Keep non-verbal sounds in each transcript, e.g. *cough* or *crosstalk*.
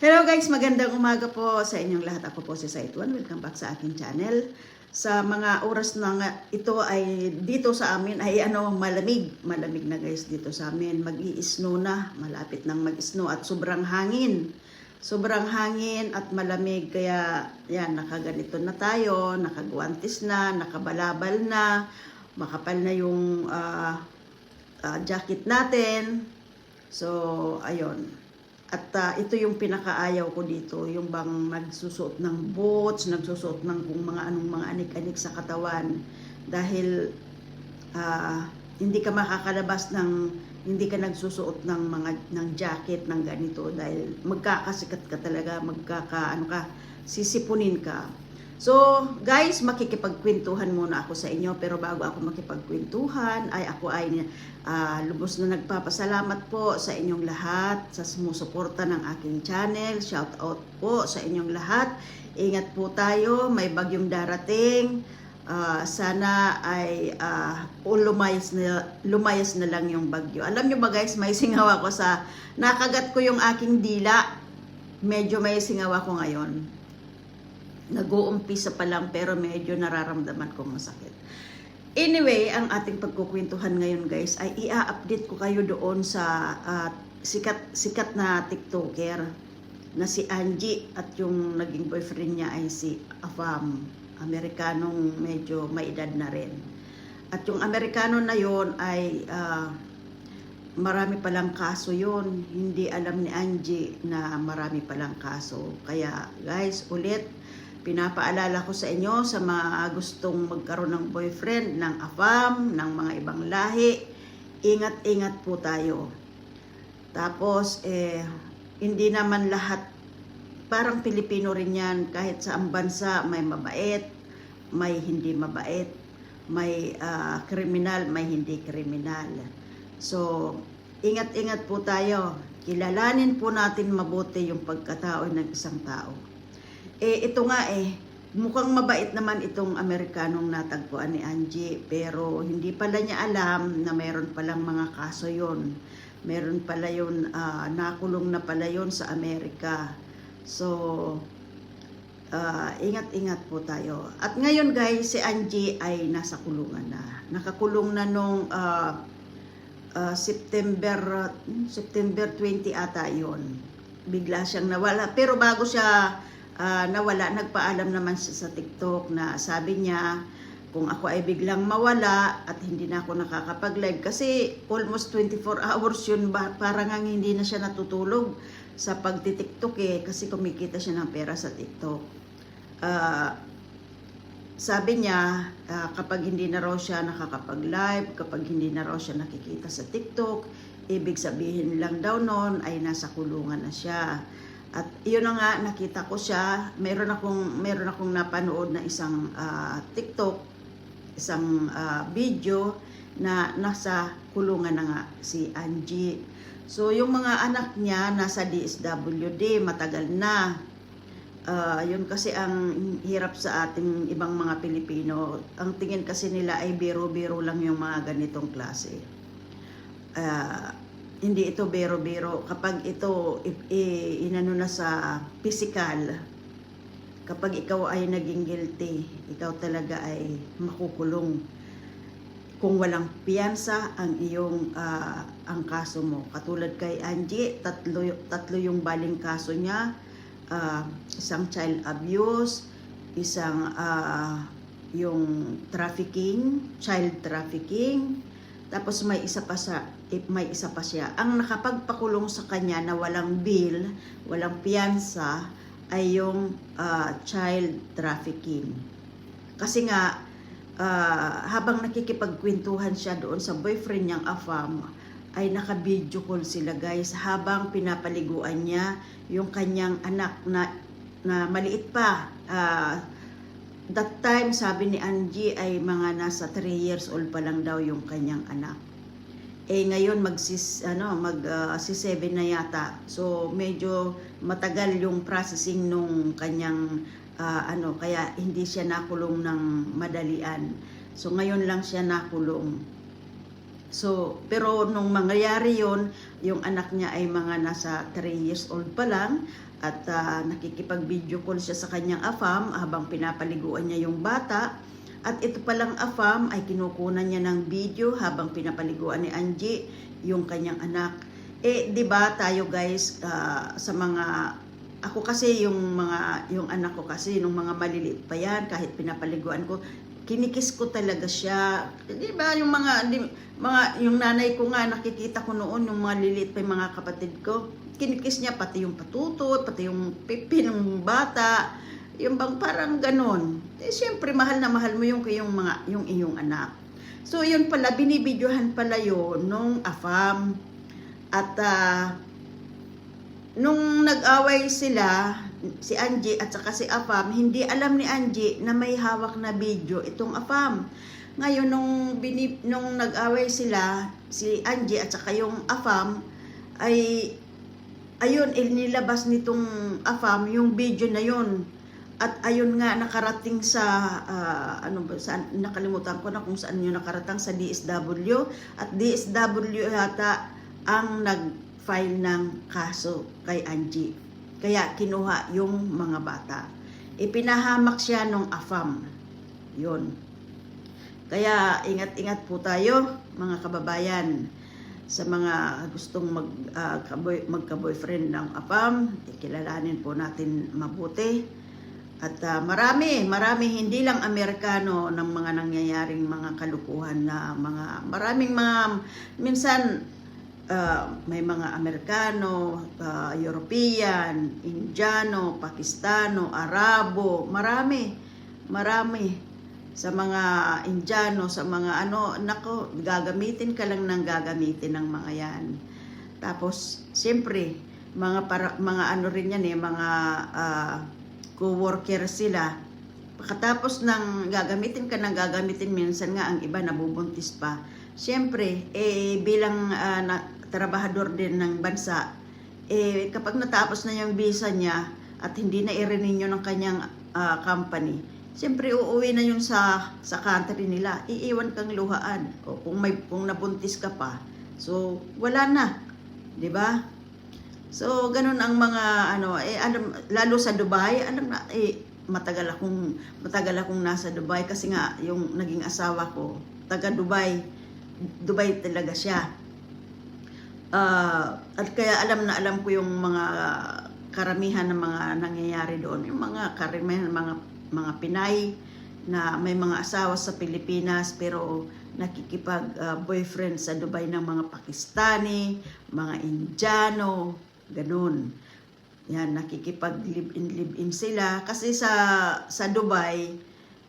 Hello guys, magandang umaga po sa inyong lahat. Ako po si Saituan. Welcome back sa aking channel. Sa mga oras na nga ito ay dito sa amin ay ano malamig. Malamig na guys dito sa amin. Mag-i-snow na. Malapit nang mag-snow at sobrang hangin. Sobrang hangin at malamig kaya yan nakaganito na tayo, nakagwantis na, nakabalabal na, makapal na yung ah, ah, jacket natin. So, ayun. At ah, ito yung pinakaayaw ko dito, yung bang nagsusuot ng boots, nagsusuot ng kung mga anong mga anik-anik sa katawan. Dahil ah, hindi ka makakalabas ng hindi ka nagsusuot ng mga ng jacket ng ganito dahil magkakasikat ka talaga, magkaka ano ka, sisipunin ka. So, guys, makikipagkwentuhan muna ako sa inyo pero bago ako makipagkwentuhan ay ako ay ah, lubos na nagpapasalamat po sa inyong lahat sa sumusuporta ng aking channel. Shout out po sa inyong lahat. Ingat po tayo, may bagyong darating. Ah, sana ay o lumayas na lumayas na lang yung bagyo. Alam nyo ba guys, may singaw ako sa nakagat ko yung aking dila. Medyo may singaw ako ngayon nag-uumpisa pa lang pero medyo nararamdaman kong masakit. Anyway, ang ating pagkukwentuhan ngayon guys ay i-update ko kayo doon sa ah, sikat sikat na TikToker na si Angie at yung naging boyfriend niya ay si Afam, Amerikanong medyo may edad na rin. At yung Amerikano na yon ay ah, marami palang kaso yon Hindi alam ni Angie na marami palang kaso. Kaya guys, ulit, pinapaalala ko sa inyo sa mga gustong magkaroon ng boyfriend, ng afam, ng mga ibang lahi, ingat-ingat po tayo. Tapos, eh, hindi naman lahat, parang Pilipino rin yan, kahit sa ang bansa, may mabait, may hindi mabait, may ah, kriminal, may hindi kriminal. So, ingat-ingat po tayo. Kilalanin po natin mabuti yung pagkatao ng isang tao. Eh, ito nga eh, mukhang mabait naman itong Amerikanong natagpuan ni Angie, pero hindi pala niya alam na meron palang mga kaso yon. Meron pala yun, ah, nakulong na pala yon sa Amerika. So, ah, ingat-ingat po tayo. At ngayon guys, si Angie ay nasa kulungan na. Nakakulong na nung ah, ah, September hmm, September 20 ata yon. Bigla siyang nawala. Pero bago siya ah, nawala, nagpaalam naman siya sa TikTok na sabi niya, kung ako ay biglang mawala at hindi na ako nakakapag-live kasi almost 24 hours yun ba, parang ang hindi na siya natutulog sa pagtitiktok eh kasi kumikita siya ng pera sa TikTok. Ah, sabi niya, ah, kapag hindi na raw siya nakakapag-live, kapag hindi na raw siya nakikita sa TikTok, ibig sabihin lang daw noon ay nasa kulungan na siya. At yun na nga, nakita ko siya, meron akong, meron akong napanood na isang ah, TikTok, isang ah, video na nasa kulungan na nga si Angie. So yung mga anak niya nasa DSWD, matagal na. Ah, yun kasi ang hirap sa ating ibang mga Pilipino. Ang tingin kasi nila ay biro-biro lang yung mga ganitong klase. Ah, hindi ito biro-biro. Kapag ito i- inano na sa physical, kapag ikaw ay naging guilty, ikaw talaga ay makukulong. Kung walang piyansa ang iyong ah, ang kaso mo. Katulad kay Angie, tatlo, tatlo yung baling kaso niya. Ah, isang child abuse, isang ah, yung trafficking, child trafficking, tapos may isa pa sa eh, may isa pa siya. Ang nakapagpakulong sa kanya na walang bill, walang piyansa ay yung ah, child trafficking. Kasi nga ah, habang nakikipagkwentuhan siya doon sa boyfriend niyang Afam, ay naka-video call sila guys habang pinapaliguan niya yung kanyang anak na na maliit pa. Ah, that time sabi ni Angie ay mga nasa 3 years old pa lang daw yung kanyang anak. Eh ngayon magsis ano mag ah, si 7 na yata. So medyo matagal yung processing nung kanyang ah, ano kaya hindi siya nakulong ng madalian. So ngayon lang siya nakulong. So, pero nung mangyayari yon yung anak niya ay mga nasa 3 years old pa lang at ah, nakikipag-video call siya sa kanyang afam habang pinapaliguan niya yung bata. At ito palang afam ay kinukunan niya ng video habang pinapaliguan ni Angie yung kanyang anak. Eh, 'di ba tayo guys ah, sa mga ako kasi yung mga yung anak ko kasi nung mga maliliit pa yan kahit pinapaliguan ko kinikis ko talaga siya. 'Di ba yung mga di, mga yung nanay ko nga nakikita ko noon yung mga liliit pa yung mga kapatid ko. Kinikis niya pati yung patutot, pati yung pipi ng bata. Yung bang parang ganon. Eh, siyempre, mahal na mahal mo yung, yung, mga, yung iyong anak. So, yun pala, binibidyohan pala yun nung AFAM. At ah, nung nag-away sila, si Angie at saka si Afam, hindi alam ni Angie na may hawak na video itong Afam. Ngayon, nung, binib, nung nag-away sila, si Angie at saka yung Afam, ay, ayun, inilabas nitong Afam yung video na yun. At ayun nga, nakarating sa, ah, ano ba, saan, nakalimutan ko na kung saan yun nakarating sa DSW. At DSW yata ang nag-file ng kaso kay Angie. Kaya kinuha yung mga bata. Ipinahamak siya nung AFAM. Yun. Kaya ingat-ingat po tayo mga kababayan sa mga gustong mag, kaboy- magka-boyfriend ng AFAM. Kilalanin po natin mabuti. At ah, marami, marami hindi lang Amerikano ng mga nangyayaring mga kalukuhan na mga maraming mga minsan ah, may mga Amerikano, ah, European, Indiano, Pakistano, Arabo, marami, marami sa mga Indiano, sa mga ano, nako, gagamitin ka lang ng gagamitin ng mga yan. Tapos, siyempre, mga para, mga ano rin yan eh, mga ah, co-worker sila. Pagkatapos ng gagamitin ka ng gagamitin, minsan nga ang iba nabubuntis pa. Siyempre, eh, bilang ah, na, trabahador din ng bansa, eh, kapag natapos na yung visa niya at hindi na i-renew ng kanyang ah, company, siyempre uuwi na yun sa, sa country nila. Iiwan kang luhaan. O kung, may, kung nabuntis ka pa, so wala na. 'di ba? So, ganun ang mga ano, eh alam lalo sa Dubai, alam na eh matagal akong matagal akong nasa Dubai kasi nga yung naging asawa ko taga Dubai. Dubai talaga siya. Ah, at kaya alam na alam ko yung mga karamihan ng mga nangyayari doon, yung mga karamihan ng mga mga Pinay na may mga asawa sa Pilipinas pero nakikipag ah, boyfriend sa Dubai ng mga Pakistani, mga Indiano, ganun. Yan, nakikipag live-in, sila. Kasi sa, sa Dubai,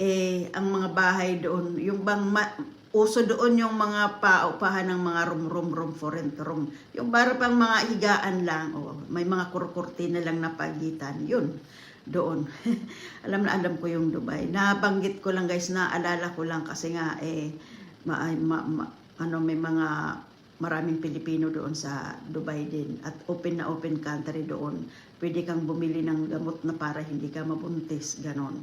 eh, ang mga bahay doon, yung bang ma- uso doon yung mga paupahan ng mga room, room, room, for rent room. Yung para pang mga higaan lang, o may mga kurkurtina lang na pagitan, yun, doon. *laughs* alam na alam ko yung Dubai. Nabanggit ko lang guys, naalala ko lang kasi nga, eh, ma, ma, ma- ano, may mga maraming Pilipino doon sa Dubai din at open na open country doon. Pwede kang bumili ng gamot na para hindi ka mabuntis, ganon.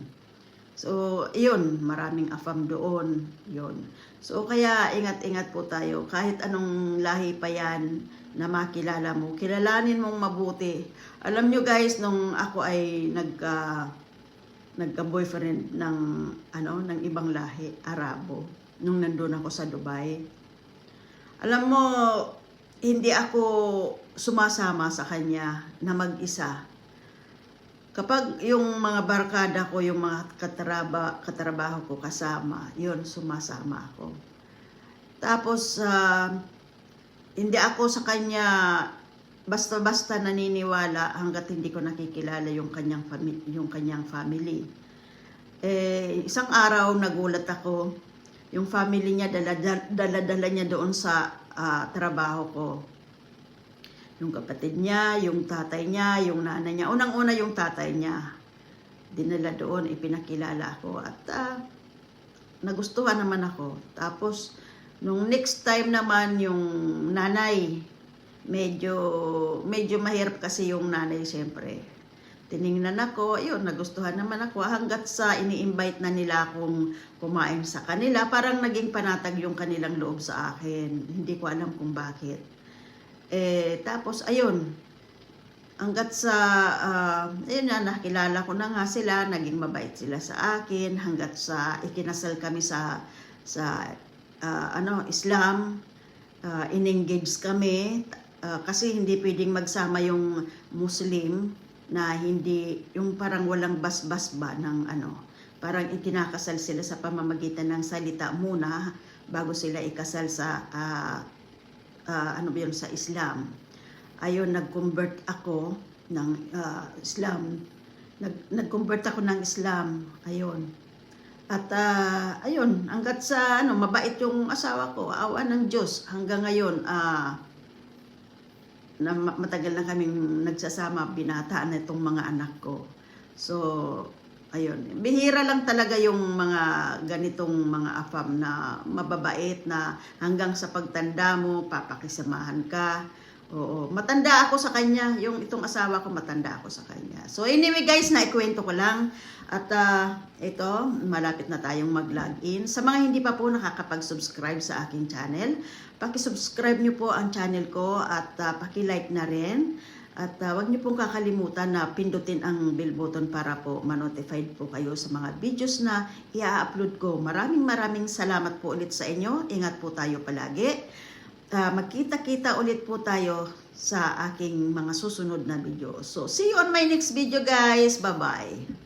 So, yun, maraming afam doon, yun. So, kaya ingat-ingat po tayo. Kahit anong lahi pa yan na makilala mo, kilalanin mong mabuti. Alam nyo guys, nung ako ay nagka, nagka-boyfriend ng, ano, ng ibang lahi, Arabo, nung nandun ako sa Dubai, alam mo, hindi ako sumasama sa kanya na mag-isa. Kapag yung mga barkada ko, yung mga katraba, katrabaho ko kasama, yun, sumasama ako. Tapos, ah, hindi ako sa kanya basta-basta naniniwala hanggat hindi ko nakikilala yung kanyang family, yung kanyang family. Eh, isang araw nagulat ako, yung family niya dala-dala niya doon sa ah, trabaho ko. Yung kapatid niya, yung tatay niya, yung nanay niya. Unang-una yung tatay niya. Dinala doon, ipinakilala ako. At ah, nagustuhan naman ako. Tapos, nung next time naman yung nanay, medyo, medyo mahirap kasi yung nanay siyempre. Tiningnan ako, yun, nagustuhan naman ako hanggat sa ini-invite na nila akong kumain sa kanila. Parang naging panatag yung kanilang loob sa akin. Hindi ko alam kung bakit. Eh, tapos, ayun, hanggat sa, ah, ayun na, nakilala ko na nga sila, naging mabait sila sa akin, hanggat sa ikinasal kami sa, sa, ah, ano, Islam, uh, in-engage kami, ah, kasi hindi pwedeng magsama yung Muslim na hindi, yung parang walang bas-bas ba ng ano, parang ikinakasal sila sa pamamagitan ng salita muna bago sila ikasal sa ah, ah, ano ba yun sa Islam. Ayun, nag-convert ako ng ah, Islam. Nag, nag-convert ako ng Islam. Ayun. At ah, ayun, hanggat sa ano, mabait yung asawa ko, awa ng Diyos. Hanggang ngayon, ah, na ma- matagal na kaming nagsasama, binataan na itong mga anak ko. So, ayun. Bihira lang talaga yung mga ganitong mga afam na mababait na hanggang sa pagtanda mo, papakisamahan ka. Oo, matanda ako sa kanya. Yung itong asawa ko, matanda ako sa kanya. So anyway guys, naikwento ko lang. At ah, ito, malapit na tayong mag-login. Sa mga hindi pa po nakakapag-subscribe sa aking channel, paki-subscribe nyo po ang channel ko at ah, paki-like na rin. At ah, wag niyo pong kakalimutan na pindutin ang bell button para po ma-notified po kayo sa mga videos na i-upload ko. Maraming maraming salamat po ulit sa inyo. Ingat po tayo palagi. Ah, magkita-kita ulit po tayo sa aking mga susunod na video. So, see you on my next video guys. Bye-bye.